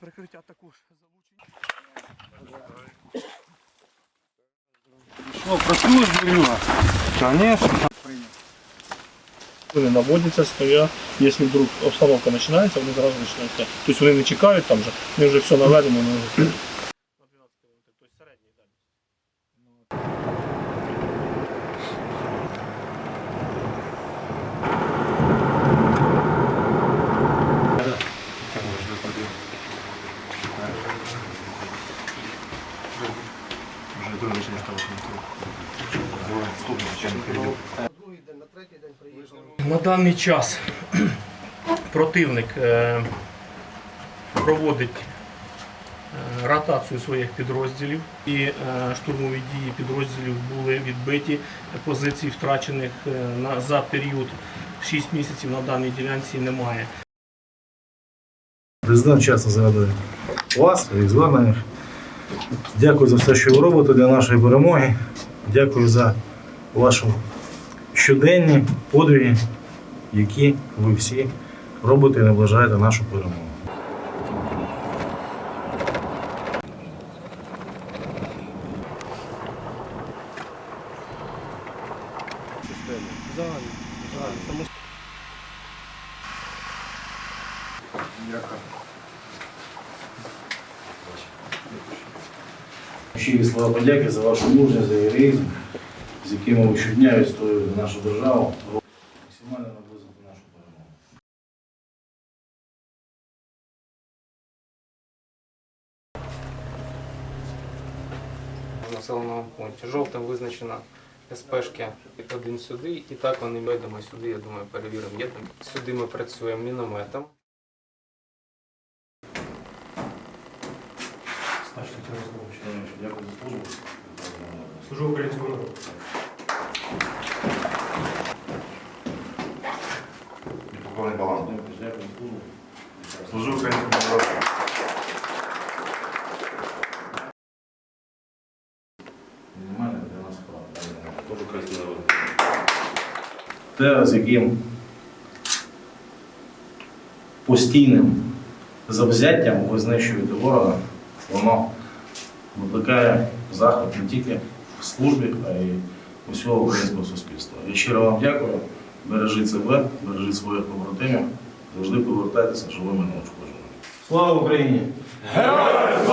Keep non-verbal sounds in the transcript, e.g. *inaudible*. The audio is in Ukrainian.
Прикриття також залучені. Працюєш, Бурюга? Конечно. Наводяться, стоять. Якщо вдруг обстановка починається, вони зразу починаються. Тобто вони не чекають там вже, вони вже все наведено, вони вже. На даний час *clears throat* противник е, проводить е, ротацію своїх підрозділів і е, штурмові дії підрозділів були відбиті позицій втрачених за період 6 місяців на даній ділянці немає. Президент часто згадує вас, своїх зверненнях. Дякую за все, що ви робите для нашої перемоги. Дякую за ваші щоденні подвиги, які ви всі робите і наближаєте нашу перемогу. Щирі слова подяки за вашу мужність, за героїзм, з якими ви щодня відстоюєте нашу державу, максимально наблизити нашу перемогу. в населеному пункті. Жовтим визначено СПшки один сюди, і так вони йдемо сюди, я думаю, перевіримо. Є там. Сюди ми працюємо мінометом. Вячеславович, Дякую за службу. Служу українському народу. Полковник Балан. Дякую, дякую за службу. Служу українському народу. Нормально для нас справа. Теж український народ. Те, з яким постійним завзяттям ви знищуєте ворога, воно викликає заход не тільки в службі, а й усього українського суспільства. Я щиро вам дякую. Бережіть себе, бережіть своїх побратимів, завжди повертайтеся живими на неушкодженими. Слава Україні! Героям